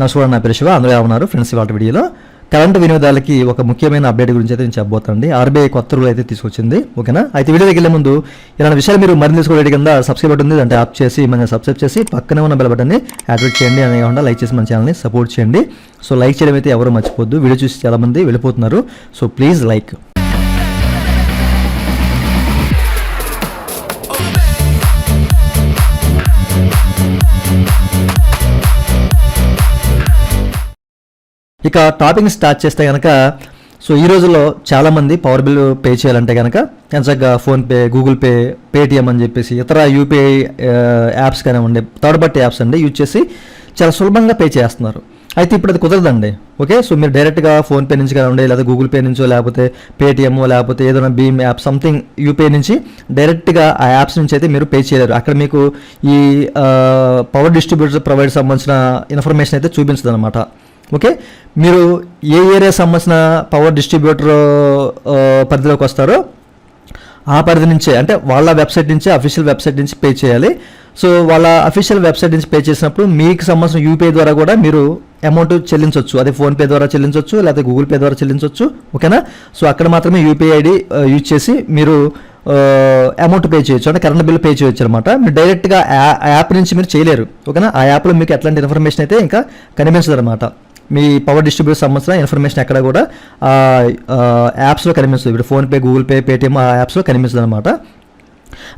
నమస్కారం నా పేరు శివ. అందరూ ఉన్నారు? ఫ్రెండ్స్ ఇవాళ వీడియోలో కరెంట్ వినియోగదారులకి ఒక ముఖ్యమైన అప్డేట్ గురించి అయితే నేను చెప్పబోతానండి. ఆర్బీఐ కొత్త రూల్ అయితే తీసుకొచ్చింది ఓకేనా? అయితే వీడియో దగ్గర ముందు ఇలాంటి విషయాలు మీరు మరిన్ని తెలుసుకోవడం కింద సబ్స్క్రైబ్ బటన్ ఉంది అంటే యాప్ చేసి మన సబ్స్క్రైబ్ చేసి పక్కనే ఉన్న బెల్ బటన్ని యాక్టివేట్ చేయండి. అనే కాకుండా లైక్ చేసి మన ఛానల్ని సపోర్ట్ చేయండి. సో లైక్ చేయడం అయితే ఎవరు మర్చిపోద్దు వీడియో చూసి చాలామంది వెళ్ళిపోతున్నారు. సో ప్లీజ్ లైక్ ఇక టాపింగ్ స్టార్ట్ చేస్తే కనుక సో ఈ రోజుల్లో చాలామంది పవర్ బిల్ పే చేయాలంటే కనుక ఎంచక్గా ఫోన్పే గూగుల్ పే పేటిఎం అని చెప్పేసి ఇతర యూపీఐ యాప్స్ కానీ ఉండే థర్డ్ పార్టీ యాప్స్ అండి యూజ్ చేసి చాలా సులభంగా పే చేస్తున్నారు. అయితే ఇప్పుడు అది కుదరదండి ఓకే? సో మీరు డైరెక్ట్గా ఫోన్పే నుంచి కానివ్వండి లేదా గూగుల్ పే నుంచో లేకపోతే పేటిఎం లేకపోతే ఏదైనా భీమ్ యాప్ సంథింగ్ యూపీఐ నుంచి డైరెక్ట్గా ఆ యాప్స్ నుంచి అయితే మీరు పే చేయలేరు. అక్కడ మీకు ఈ పవర్ డిస్ట్రిబ్యూటర్ ప్రొవైడ్ సంబంధించిన ఇన్ఫర్మేషన్ అయితే చూపించదు అనమాట ఓకే? మీరు ఏ ఏరియా సంబంధించిన పవర్ డిస్ట్రిబ్యూటర్ పరిధిలోకి వస్తారో ఆ పరిధి నుంచే అంటే వాళ్ళ వెబ్సైట్ నుంచి అఫీషియల్ వెబ్సైట్ నుంచి పే చేయాలి. సో వాళ్ళ అఫీషియల్ వెబ్సైట్ నుంచి పే చేసినప్పుడు మీకు సంబంధించిన యూపీఐ ద్వారా కూడా మీరు అమౌంట్ చెల్లించవచ్చు. అదే ఫోన్పే ద్వారా చెల్లించవచ్చు లేకపోతే గూగుల్ పే ద్వారా చెల్లించవచ్చు. ఓకేనా? సో అక్కడ మాత్రమే యూపీఐ ఐడి యూజ్ చేసి మీరు అమౌంట్ పే చేయొచ్చు. అంటే కరెంట్ బిల్ పే చేయొచ్చు అనమాట. మీరు డైరెక్ట్గా ఆ యాప్ నుంచి మీరు చేయలేరు. ఓకేనా? ఆ యాప్లో మీకు ఎట్లాంటి ఇన్ఫర్మేషన్ అయితే ఇంకా కనిపించదు అనమాట మీ పవర్ డిస్ట్రిబ్యూటర్ సంబంధించిన ఇన్ఫర్మేషన్ ఎక్కడ కూడా యాప్స్లో కనిపిస్తుంది. ఇప్పుడు ఫోన్పే గూగుల్ పే పేటిఎం ఆ యాప్స్లో కనిపిస్తుంది అనమాట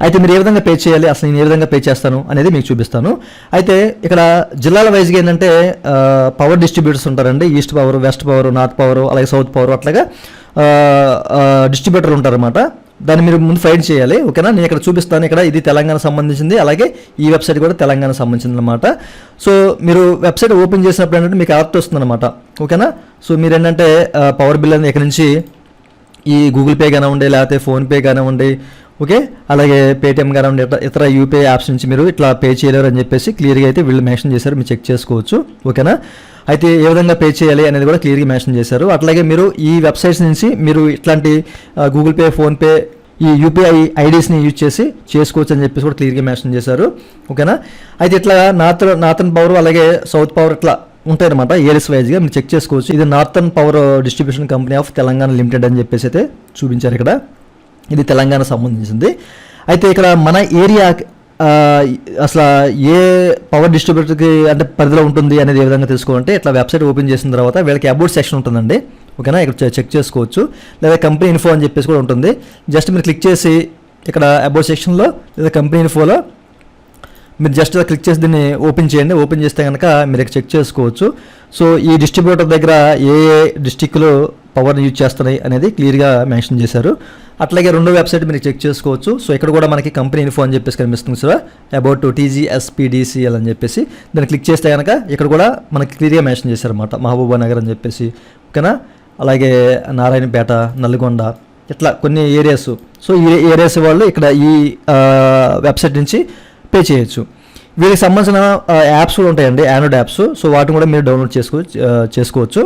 అయితే మీరు ఏ విధంగా పే చేయాలి? అసలు నేను ఏ విధంగా పే చేస్తాను? అనేది మీకు చూపిస్తాను. అయితే ఇక్కడ జిల్లాల వైజ్గా ఏంటంటే పవర్ డిస్ట్రిబ్యూటర్స్ ఉంటారండి. East power west power north power అలాగే సౌత్ పవర్ అట్లాగా డిస్ట్రిబ్యూటర్ ఉంటారన్నమాట. దాన్ని మీరు ముందు ఫైండ్ చేయాలి ఓకేనా? నేను ఇక్కడ చూపిస్తాను ఇక్కడ ఇది తెలంగాణ సంబంధించింది అలాగే ఈ వెబ్సైట్ కూడా తెలంగాణ సంబంధించింది అనమాట సో మీరు వెబ్సైట్ ఓపెన్ చేసినప్పుడు ఏంటంటే మీకు అలర్ట్ వస్తుంది అనమాట ఓకేనా? సో మీరు ఏంటంటే పవర్ బిల్ అనేది ఇక్కడ నుంచి? ఈ గూగుల్ పే కానివ్వండి లేకపోతే ఫోన్పే కానివ్వండి ఓకే? అలాగే పేటిఎం కానివ్వండి ఇతర ఇతర యూపీఐ యాప్స్ నుంచి మీరు ఇట్లా పే చేయలేరు అని చెప్పేసి క్లియర్గా అయితే వీళ్ళు మెన్షన్ చేశారు మీరు చెక్ చేసుకోవచ్చు ఓకేనా? అయితే ఏ విధంగా పే చేయాలి అనేది కూడా క్లియర్గా మెన్షన్ చేశారు. అట్లాగే మీరు ఈ వెబ్సైట్స్ నుంచి మీరు ఇట్లాంటి గూగుల్ పే ఫోన్పే ఈ యూపీఐ ఐడీస్ని యూజ్ చేసి చేసుకోవచ్చు అని చెప్పేసి కూడా క్లియర్గా మెన్షన్ చేశారు. ఓకేనా అయితే ఇట్లా నార్త్ నార్థన్ పవర్ అలాగే సౌత్ పవర్ ఇట్లా ఉంటాయన్నమాట. ఏరియస్ వైజ్గా మీరు చెక్ చేసుకోవచ్చు. ఇది northern power distribution company of Telangana limited అని చెప్పేసి అయితే చూపించారు ఇక్కడ. ఇది తెలంగాణ సంబంధించింది. అయితే ఇక్కడ మన ఏరియా అసలు ఏ పవర్ డిస్ట్రిబ్యూటర్కి అంటే పరిధిలో ఉంటుంది అనేది ఏ విధంగా తెలుసుకోవాలంటే ఇట్లా వెబ్సైట్ ఓపెన్ చేసిన తర్వాత వీళ్ళకి అబౌట్ సెక్షన్ ఉంటుందండి. ఓకేనా? ఇక్కడ చెక్ చేసుకోవచ్చు. లేదా కంపెనీ ఇన్ఫో అని చెప్పేసి కూడా ఉంటుంది. జస్ట్ మీరు క్లిక్ చేసి ఇక్కడ అబౌట్ సెక్షన్లో లేదా కంపెనీ ఇన్ఫోలో మీరు జస్ట్ క్లిక్ చేసి దీన్ని ఓపెన్ చేయండి. ఓపెన్ చేస్తే కనుక మీరు ఇక్కడ చెక్ చేసుకోవచ్చు. సో ఈ డిస్ట్రిబ్యూటర్ దగ్గర ఏ ఏ డిస్టిక్లో పవర్ యూజ్ చేస్తున్నాయి అనేది క్లియర్గా మెన్షన్ చేశారు. అట్లాగే రెండో వెబ్సైట్ మీరు చెక్ చేసుకోవచ్చు. సో ఇక్కడ కూడా మనకి కంపెనీ ఇన్ఫో అని చెప్పేసి కనిపిస్తుంది సార్ అబౌట్ టీజీఎస్పీడీసీఎల్ అని చెప్పేసి. దాన్ని క్లిక్ చేస్తే కనుక ఇక్కడ కూడా మనకి క్లియర్గా మెన్షన్ చేశారన్నమాట. మహబూబా నగర్ అని చెప్పేసి. ఓకేనా? అలాగే నారాయణపేట నల్గొండ ఇట్లా కొన్ని ఏరియాస్ సో ఈ ఏరియాస్ వాళ్ళు ఇక్కడ ఈ వెబ్సైట్ నుంచి పే చేయొచ్చు. వీరికి సంబంధించిన యాప్స్ కూడా ఉంటాయండి. ఆండ్రాయిడ్ యాప్స్ సో వాటిని కూడా మీరు డౌన్లోడ్ చేసుకో చేసుకోవచ్చు.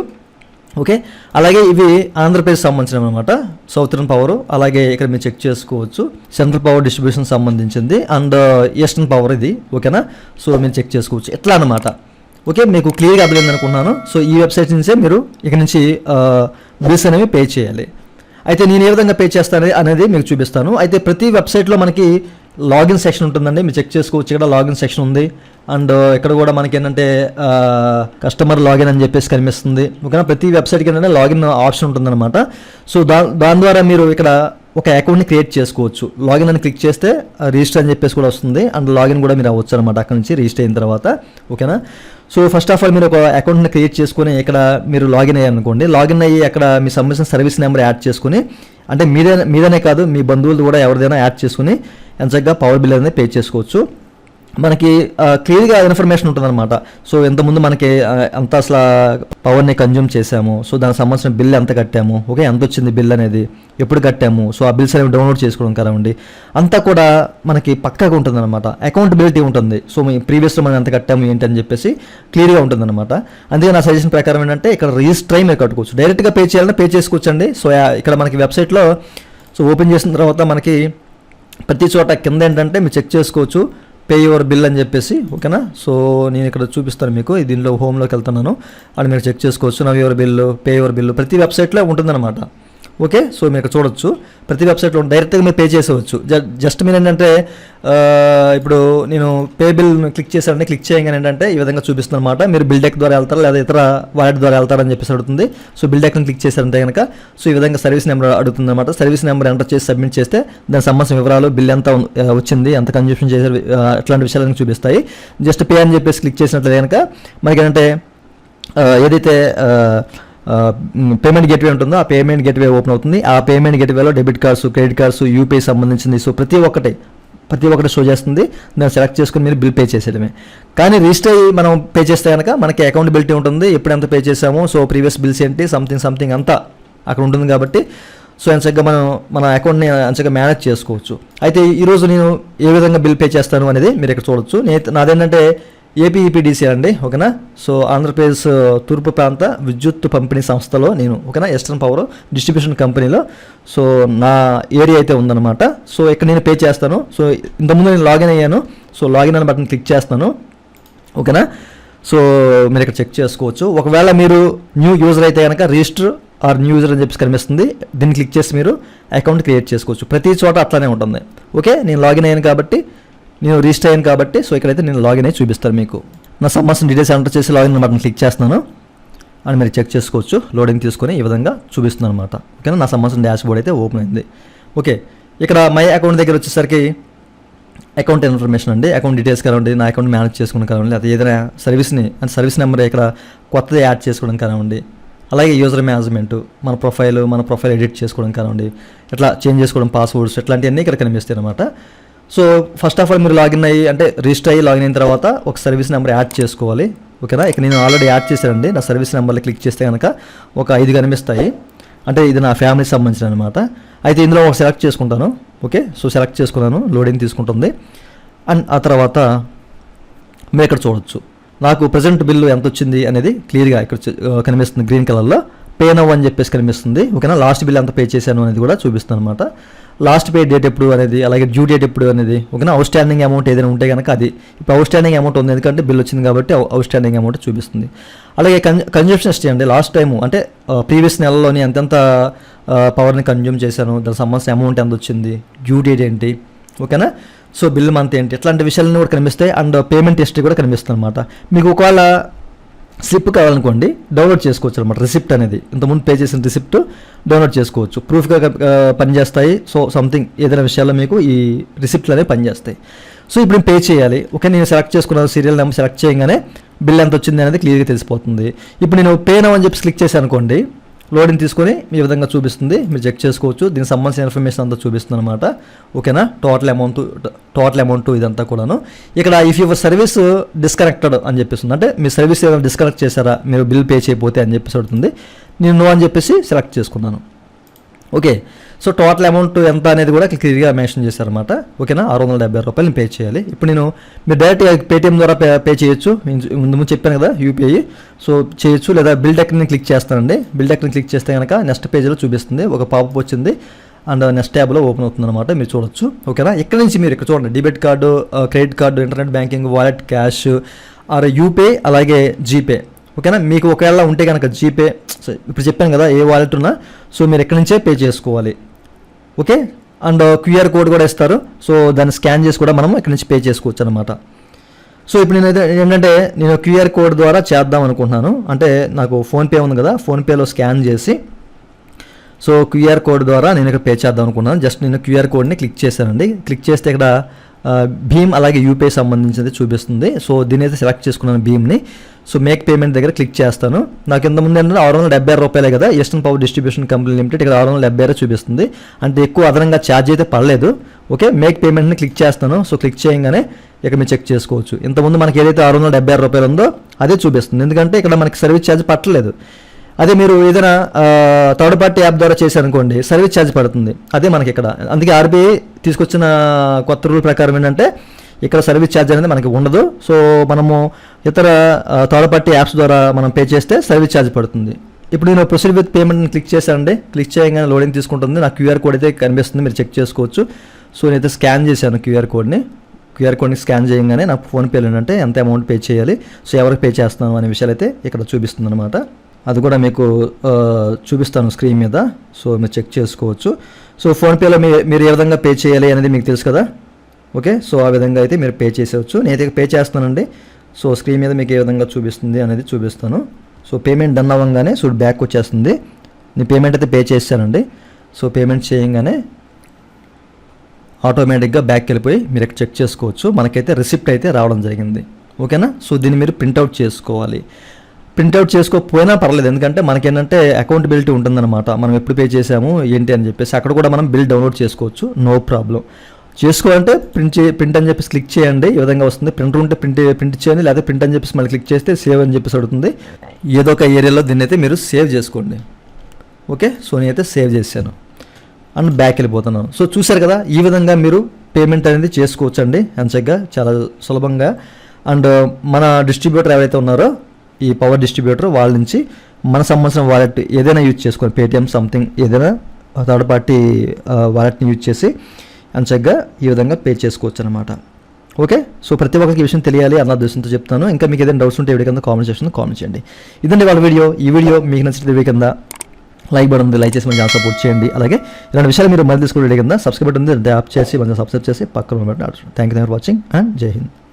ఓకే? అలాగే ఇవి ఆంధ్రప్రదేశ్ సంబంధించినవి అనమాట సౌతర్న్ పవర్ అలాగే ఇక్కడ మీరు చెక్ చేసుకోవచ్చు. సెంట్రల్ పవర్ డిస్ట్రిబ్యూషన్ సంబంధించింది. అండ్ ఈస్టర్న్ పవర్ ఇది ఓకేనా? సో మీరు చెక్ చేసుకోవచ్చు. ఎట్లా అనమాట ఓకే? మీకు క్లియర్గా అర్థమైంది అనుకున్నాను సో ఈ వెబ్సైట్ నుంచే మీరు ఇక్కడ నుంచి uh, బిల్స్ అనేవి పే చేయాలి. అయితే నేను ఏ విధంగా పే చేస్తాను అనేది మీకు చూపిస్తాను. అయితే ప్రతి వెబ్సైట్లో మనకి లాగిన్ సెక్షన్ ఉంటుందండి. మీరు చెక్ చేసుకోవచ్చు ఇక్కడ లాగిన్ సెక్షన్ ఉంది. అండ్ ఇక్కడ కూడా మనకి ఏంటంటే కస్టమర్ లాగిన్ అని చెప్పేసి కనిపిస్తుంది. ఓకేనా? ప్రతి వెబ్సైట్కి ఏంటంటే లాగిన్ ఆప్షన్ ఉంటుందన్నమాట. సో దా దాని ద్వారా మీరు ఇక్కడ ఒక అకౌంట్ని క్రియేట్ చేసుకోవచ్చు. లాగిన్ అని క్లిక్ చేస్తే రిజిస్టర్ అని చెప్పేసి కూడా వస్తుంది. అండ్ లాగిన్ కూడా మీరు అవ్వచ్చు అనమాట అక్కడ నుంచి రిజిస్టర్ అయిన తర్వాత. ఓకేనా? సో ఫస్ట్ ఆఫ్ ఆల్ మీరు ఒక అకౌంట్ని క్రియేట్ చేసుకుని ఇక్కడ మీరు లాగిన్ అయ్యారు అనుకోండి లాగిన్ అయ్యి అక్కడ మీ సంబంధించిన సర్వీస్ నెంబర్ యాడ్ చేసుకుని అంటే మీదే మీదనే కాదు మీ బంధువులు కూడా ఎవరిదైనా యాడ్ చేసుకుని ఎంచక్గా పవర్ బిల్ అనేది పే చేసుకోవచ్చు. మనకి క్లియర్గా ఇన్ఫర్మేషన్ ఉంటుందన్నమాట. సో ఎంతముందు మనకి అంత అసలు పవర్ని కన్జ్యూమ్ చేసాము సో దానికి సంబంధించిన బిల్ ఎంత కట్టాము? ఓకే ఎంత వచ్చింది బిల్ అనేది? ఎప్పుడు కట్టాము? సో ఆ బిల్స్ అనేవి డౌన్లోడ్ చేసుకోవడం కానివ్వండి అంతా కూడా మనకి పక్కాగా ఉంటుందన్నమాట. అకౌంటబిలిటీ ఉంటుంది. సో మీ ప్రీవియస్లో మనం ఎంత కట్టాము ఏంటి అని చెప్పేసి క్లియర్గా ఉంటుందన్నమాట. అందుకే నా సజెషన్ ప్రకారం ఏంటంటే ఇక్కడ రిజిస్టర్ అయి మీరు కట్టుకోవచ్చు. డైరెక్ట్గా పే చేయాలంటే పే చేసుకోవచ్చండి. సో ఇక్కడ మనకి వెబ్సైట్లో సో ఓపెన్ చేసిన తర్వాత మనకి ప్రతి చోట కింద ఏంటంటే మీరు చెక్ చేసుకోవచ్చు. పే యువర్ బిల్ అని చెప్పేసి ఓకేనా? సో నేను ఇక్కడ చూపిస్తాను మీకు. దీనిలో హోమ్లోకి వెళ్తున్నాను. అని మీరు చెక్ చేసుకోవచ్చు. Now your bill pay your bill ప్రతి వెబ్సైట్లో ఉంటుందన్నమాట. ఓకే? సో మీరు ఇక్కడ చూడొచ్చు. ప్రతి వెబ్సైట్లో డైరెక్ట్గా మీరు పే చేసేవచ్చు. జస్ట్ మీరు ఏంటంటే ఇప్పుడు నేను పే బిల్ క్లిక్ చేశానంటే క్లిక్ చేయగానే ఏంటంటే ఈ విధంగా చూపిస్తుంది అనమాట మీరు బిల్డెక్ ద్వారా వెళ్తారా లేదా ఇతర వాలెట్ ద్వారా వెళ్తారని చెప్పేసి అడుగుతుంది. సో బిల్డెక్ని క్లిక్ చేశారంటే కనుక సో ఈ విధంగా సర్వీస్ నెంబర్ అడుగుతుంది అనమాట సర్వీస్ నెంబర్ ఎంటర్ చేసి సబ్మిట్ చేస్తే దాని సంబంధించిన వివరాలు బిల్ ఎంత వచ్చింది ఎంత కన్జ్యూషన్ చేశారు అట్లాంటి విషయాలను చూపిస్తాయి. జస్ట్ పే అని చెప్పేసి క్లిక్ చేసినట్లయితే కనుక మనకి ఏంటంటే ఏదైతే పేమెంట్ గేట్వే ఉంటుందో ఆ పేమెంట్ గేట్వే ఓపెన్ అవుతుంది. ఆ payment గేట్వేలో debit cards credit cards UPI సంబంధించింది. సో ప్రతి ఒక్కటి ప్రతి ఒక్కటి షో చేస్తుంది. దాన్ని సెలెక్ట్ చేసుకుని మీరు బిల్ పే చేసేయడమే. కానీ రిజిస్టర్ అయ్యి మనం పే చేస్తే కనుక మనకి అకౌంటబిలిటీ ఉంటుంది. ఎప్పుడు ఎంత పే చేసాము సో ప్రీవియస్ బిల్స్ ఏంటి సంథింగ్ సంథింగ్ అంతా అక్కడ ఉంటుంది కాబట్టి సో ఎంచక్గా మనం మన అకౌంట్ని ఎంచక్గా మేనేజ్ చేసుకోవచ్చు. అయితే ఈరోజు నేను ఏ విధంగా బిల్ పే చేస్తాను అనేది మీరు ఇక్కడ చూడొచ్చు. నేను నాదేంటంటే ఏపీఈపీడీసీ అండి ఓకేనా? సో ఆంధ్రప్రదేశ్ తూర్పు ప్రాంత విద్యుత్ పంపిణీ సంస్థలో నేను ఓకేనా? ఎస్టర్న్ పవర్ డిస్ట్రిబ్యూషన్ కంపెనీలో సో నా ఏరియా అయితే ఉందన్నమాట. సో ఇక్కడ నేను పే చేస్తాను. సో ఇంతకుముందు నేను లాగిన్ అయ్యాను. సో లాగిన్ అనే బటన్ క్లిక్ చేస్తాను. ఓకేనా? సో మీరు ఇక్కడ చెక్ చేసుకోవచ్చు. ఒకవేళ మీరు న్యూ యూజర్ అయితే కనుక రిజిస్టర్ ఆర్ న్యూ యూజర్ అని చెప్పేసి కనిపిస్తుంది. దీన్ని క్లిక్ చేసి మీరు అకౌంట్ క్రియేట్ చేసుకోవచ్చు. ప్రతి చోట అట్లానే ఉంటుంది. ఓకే? నేను లాగిన్ అయ్యాను కాబట్టి నేను రిజిస్టర్ అయ్యాను కాబట్టి సో ఇక్కడైతే నేను లాగిన్ అయ్యి చూపిస్తాను మీకు. నా సంబంధించిన డీటెయిల్స్ ఎంటర్ చేసి లాగిన్ బటన్ క్లిక్ చేస్తున్నాను. అని మీరు చెక్ చేసుకోవచ్చు. లోడింగ్ తీసుకొని ఈ విధంగా చూపిస్తుంది అనమాట ఓకేనా నా సంబంధించిన డాష్ బోర్డ్ అయితే ఓపెన్ అయింది. ఓకే ఇక్కడ మై అకౌంట్ దగ్గర వచ్చేసరికి అకౌంట్ ఇన్ఫర్మేషన్ అండి. అకౌంట్ డీటెయిల్స్ కానివ్వండి నా అకౌంట్ మేనేజ్ చేసుకోవడం కానివ్వండి అది ఏదైనా సర్వీస్ని అంటే సర్వీస్ నెంబర్ ఇక్కడ కొత్తది యాడ్ చేసుకోవడం కానివ్వండి అలాగే యూజర్ మేనేజ్మెంట్ మన ప్రొఫైల్ మన ప్రొఫైల్ ఎడిట్ చేసుకోవడం కానివ్వండి ఇట్లా చేంజ్ చేసుకోవడం పాస్వర్డ్స్ ఇట్లాంటివన్నీ ఇక్కడ కనిపిస్తాయి అనమాట సో ఫస్ట్ ఆఫ్ ఆల్ మీరు లాగిన్ అయ్యి అంటే రిజిస్టర్ అయ్యి లాగిన్ అయిన తర్వాత ఒక సర్వీస్ నెంబర్ యాడ్ చేసుకోవాలి. ఓకేనా? ఇక నేను ఆల్రెడీ యాడ్ చేశానండి. నా సర్వీస్ నెంబర్లో క్లిక్ చేస్తే కనుక ఒక ఐదు కనిపిస్తాయి. అంటే ఇది నా ఫ్యామిలీకి సంబంధించిన అనమాట అయితే ఇందులో ఒక సెలెక్ట్ చేసుకుంటాను. ఓకే? సో సెలెక్ట్ చేసుకున్నాను. లోడింగ్ తీసుకుంటుంది. అండ్ ఆ తర్వాత మీరు ఇక్కడ చూడొచ్చు. నాకు ప్రజెంట్ బిల్లు ఎంత వచ్చింది అనేది క్లియర్గా ఇక్కడ కనిపిస్తుంది గ్రీన్ కలర్లో పే నవ్ అని చెప్పేసి కనిపిస్తుంది. ఓకేనా? లాస్ట్ బిల్ ఎంత పే చేశాను అనేది కూడా చూపిస్తుంది అనమాట లాస్ట్ పే డేట్ ఎప్పుడు అనేది అలాగే డ్యూ డేట్ ఎప్పుడు అనేది ఓకేనా? అవుట్ స్టాండింగ్ అమౌంట్ ఏదైనా ఉంటే కనుక అది. ఇప్పుడు అవుట్ స్టాండింగ్ అమౌంట్ ఉంది ఎందుకంటే బిల్ వచ్చింది కాబట్టి అవుట్ స్టాండింగ్ అమౌంట్ చూపిస్తుంది. అలాగే కన్ కన్జంప్షన్ హిస్టరీ అండి. లాస్ట్ టైము అంటే ప్రీవియస్ నెలలోని ఎంతెంత పవర్ని కన్జ్యూమ్ చేశాను దానికి సంబంధించిన అమౌంట్ ఎంత వచ్చింది డ్యూ డేట్ ఏంటి ఓకేనా? సో బిల్ మంత్ ఏంటి ఇట్లాంటి విషయాలన్నీ కూడా కనిపిస్తాయి. అండ్ పేమెంట్ హిస్టరీ కూడా కనిపిస్తుంది అనమాట మీకు ఒకవేళ స్లిప్ కావాలనుకోండి డౌన్లోడ్ చేసుకోవచ్చు అనమాట. రిసిప్ట్ అనేది. ఇంతకుముందు పే చేసిన రిసిప్ట్ డౌన్లోడ్ చేసుకోవచ్చు. ప్రూఫ్గా పనిచేస్తాయి. సో సంథింగ్ ఏదైనా విషయాల్లో మీకు ఈ రిసిప్ట్లు అనేవి పనిచేస్తాయి. సో ఇప్పుడు పే చేయాలి. ఓకే నేను సెలెక్ట్ చేసుకున్న సీరియల్ నెంబర్ సెలెక్ట్ చేయగానే బిల్ ఎంత వచ్చింది అనేది క్లియర్గా తెలిసిపోతుంది. ఇప్పుడు నేను పే నవ్ అని చెప్పి క్లిక్ చేశాను అనుకోండి లోడింగ్ తీసుకొని ఈ విధంగా చూపిస్తుంది. మీరు చెక్ చేసుకోవచ్చు. దీనికి సంబంధించిన ఇన్ఫర్మేషన్ అంతా చూపిస్తుంది అనమాట ఓకేనా టోటల్ అమౌంట్ టోటల్ అమౌంట్ ఇదంతా కూడాను. ఇక్కడ ఇఫ్ యువర్ సర్వీస్ డిస్కనెక్టెడ్ అని చెప్పేస్తుంది. అంటే మీ సర్వీస్ ఏదైనా డిస్కనెక్ట్ చేశారా? మీరు బిల్ పే చేయకపోతే అని చెప్పేసి అడుగుతుంది. నేను నో అని చెప్పేసి సెలెక్ట్ చేసుకున్నాను. ఓకే. సో టోటల్ అమౌంట్ ఎంత అనేది కూడా క్లియర్గా మెన్షన్ చేశారనమాట ఓకేనా? ఆరు వందల డెబ్బై రూపాయలు పే చేయాలి. ఇప్పుడు నేను మీరు డైరెక్ట్ పేటిఎం ద్వారా పే పే చేయొచ్చు. ముందు ముందు చెప్పాను కదా యూపీఐ సో చేయొచ్చు లేదా బిల్ డెక్ని క్లిక్ చేస్తానండి. బిల్ డెక్ని క్లిక్ చేస్తే కనుక నెక్స్ట్ పేజీలో చూపిస్తుంది. ఒక పాపప్ వచ్చింది. అండ్ నెక్స్ట్ ట్యాబ్లో ఓపెన్ అవుతుంది అనమాట మీరు చూడొచ్చు. ఓకేనా? ఇక్కడ నుంచి మీరు ఇక్కడ చూడండి. Debit card credit card internet banking wallet cash or UPI అలాగే జీపే ఓకేనా? మీకు ఒకవేళ ఉంటే కనుక జీపే సో ఇప్పుడు చెప్పాను కదా ఏ వాలెట్ ఉన్నా సో మీరు ఎక్కడి నుంచే పే చేసుకోవాలి. ఓకే? అండ్ క్యూఆర్ కోడ్ కూడా ఇస్తారు. సో దాన్ని స్కాన్ చేసి కూడా మనం ఇక్కడ నుంచి పే చేసుకోవచ్చు అనమాట సో ఇప్పుడు నేను ఏంటంటే నేను క్యూఆర్ కోడ్ ద్వారా చేద్దాం అనుకుంటున్నాను. అంటే నాకు ఫోన్పే ఉంది కదా ఫోన్పేలో స్కాన్ చేసి సో క్యూఆర్ కోడ్ ద్వారా నేను ఇక్కడ పే చేద్దాం అనుకున్నాను జస్ట్ నేను క్యూఆర్ కోడ్ని క్లిక్ చేశానండి. క్లిక్ చేస్తే ఇక్కడ భీమ్ అలాగే యూపీఐ సంబంధించినది చూపిస్తుంది. సో దీని అయితే సెలెక్ట్ చేసుకున్నాను భీమ్ని. సో మేక్ పేమెంట్ దగ్గర క్లిక్ చేస్తాను. నాకు ఇంత ముందు ఏంటంటే ఆరు వందల డెబ్బై ఆరు రూపాయలే కదా. Eastern power distribution company limited ఇక్కడ ఆరు వందల డెబ్బై ఆరు చూపిస్తుంది. అంటే ఎక్కువ అదనంగా ఛార్జ్ అయితే పడలేదు. ఓకే మేక్ పేమెంట్ని క్లిక్ చేస్తాను. సో క్లిక్ చేయగానే ఇక మీరు చెక్ చేసుకోవచ్చు. ఇంతకుముందు మనకి ఏదైతే ఆరు వందల డెబ్బై ఆరు రూపాయలు ఉందో అదే చూపిస్తుంది. ఎందుకంటే ఇక్కడ మనకి సర్వీస్ ఛార్జ్ పట్టలేదు. అదే మీరు ఏదైనా థర్డ్ పార్టీ యాప్ ద్వారా చేశారనుకోండి సర్వీస్ ఛార్జ్ పడుతుంది. అదే మనకి ఇక్కడ. అందుకే ఆర్బీఐ తీసుకొచ్చిన కొత్త రూల్ ప్రకారం ఏంటంటే ఇక్కడ సర్వీస్ ఛార్జ్ అనేది మనకి ఉండదు. సో మనము ఇతర థర్డ్ పార్టీ యాప్స్ ద్వారా మనం పే చేస్తే సర్వీస్ ఛార్జ్ పడుతుంది. ఇప్పుడు నేను ప్రొసీడ్ విత్ పేమెంట్ని క్లిక్ చేశానండి. క్లిక్ చేయగానే లోడింగ్ తీసుకుంటుంది. నా క్యూఆర్ కోడ్ అయితే కనిపిస్తుంది. మీరు చెక్ చేసుకోవచ్చు. సో నేనైతే స్కాన్ చేశాను క్యూఆర్ కోడ్ని. క్యూఆర్ కోడ్ని స్కాన్ చేయగానే నాకు ఫోన్పేలో ఏంటంటే ఎంత అమౌంట్ పే చేయాలి. సో ఎవరికి పే చేస్తున్నాను అనే విషయాలు అయితే ఇక్కడ చూపిస్తుంది అనమాట అది కూడా మీకు చూపిస్తాను స్క్రీన్ మీద. సో మీరు చెక్ చేసుకోవచ్చు. సో ఫోన్పేలో మీ మీరు ఏ విధంగా పే చేయాలి అనేది మీకు తెలుసు కదా? ఓకే? సో ఆ విధంగా అయితే మీరు పే చేసేవచ్చు. నేనైతే పే చేస్తానండి. సో స్క్రీన్ మీద మీకు ఏ విధంగా చూపిస్తుంది అనేది చూపిస్తాను. సో పేమెంట్ డన్ అవ్వగానే సో బ్యాక్ వచ్చేస్తుంది. నేను పేమెంట్ అయితే పే చేశానండి సో పేమెంట్ చేయగానే ఆటోమేటిక్గా బ్యాక్ వెళ్ళిపోయి మీరు ఇక్కడ చెక్ చేసుకోవచ్చు. మనకైతే రిసిప్ట్ అయితే రావడం జరిగింది. ఓకేనా? సో దీన్ని మీరు ప్రింట్అవుట్ చేసుకోవాలి. ప్రింట్అవుట్ చేసుకోకపోయినా పర్లేదు. ఎందుకంటే మనకేంటంటే అకౌంటబిలిటీ ఉంటుందన్నమాట. మనం ఎప్పుడు పే చేసాము ఏంటి అని చెప్పేసి అక్కడ కూడా మనం బిల్ డౌన్లోడ్ చేసుకోవచ్చు. No problem. చేసుకోవాలంటే ప్రింట్ చే ప్రింట్ అని చెప్పేసి క్లిక్ చేయండి. ఈ విధంగా వస్తుంది? ప్రింటర్ ఉంటే ప్రింట్ ప్రింట్ చేయండి. లేదా ప్రింట్ అని చెప్పేసి మళ్ళీ క్లిక్ చేస్తే సేవ్ అని చెప్పేసి అడుగుతుంది. ఏదో ఒక ఏరియాలో దీన్ని అయితే మీరు సేవ్ చేసుకోండి. ఓకే? సో నేనైతే సేవ్ చేశాను. అండ్ బ్యాక్ వెళ్ళిపోతున్నాను. సో చూశారు కదా ఈ విధంగా మీరు పేమెంట్ అనేది చేసుకోవచ్చండి. అండి చాలా సులభంగా. అండ్ మన డిస్ట్రిబ్యూటర్ ఎవరైతే ఉన్నారో ఈ పవర్ డిస్ట్రిబ్యూటర్ వాళ్ళ నుంచి మన సంబంధించిన వాలెట్ ఏదైనా యూజ్ చేసుకోండి పేటిఎం సంథింగ్ ఏదైనా థర్డ్ పార్టీ వాలెట్ని యూజ్ చేసి ఎంచక్గా ఈ విధంగా పే చేసుకోవచ్చు అనమాట ఓకే సో ప్రతి ఒక్కరికి విషయం తెలియాలి అన్న ఉద్దేశంతో చెప్తాను. ఇంకా మీకు ఏదైనా డౌట్స్ ఉంటే వీడియో కింద కామెంట్ సెక్షన్ కామెంట్ చేయండి. ఇదండి వాళ్ళ వీడియో ఈ వీడియో మీకు నచ్చిన వీడియో కింద లైక్ బటన్ ఉంది లైక్ చేసి మంచిగా సపోర్ట్ చేయండి. అలాగే ఇలాంటి విషయాలు మీరు మళ్ళీ తీసుకునే కింద సబ్స్క్రైబ్ బటన్ ఉంది ట్యాప్ చేసి మంచిగా సబ్స్క్రైబ్ చేసి పక్కన button thank you for watching and జై హింద్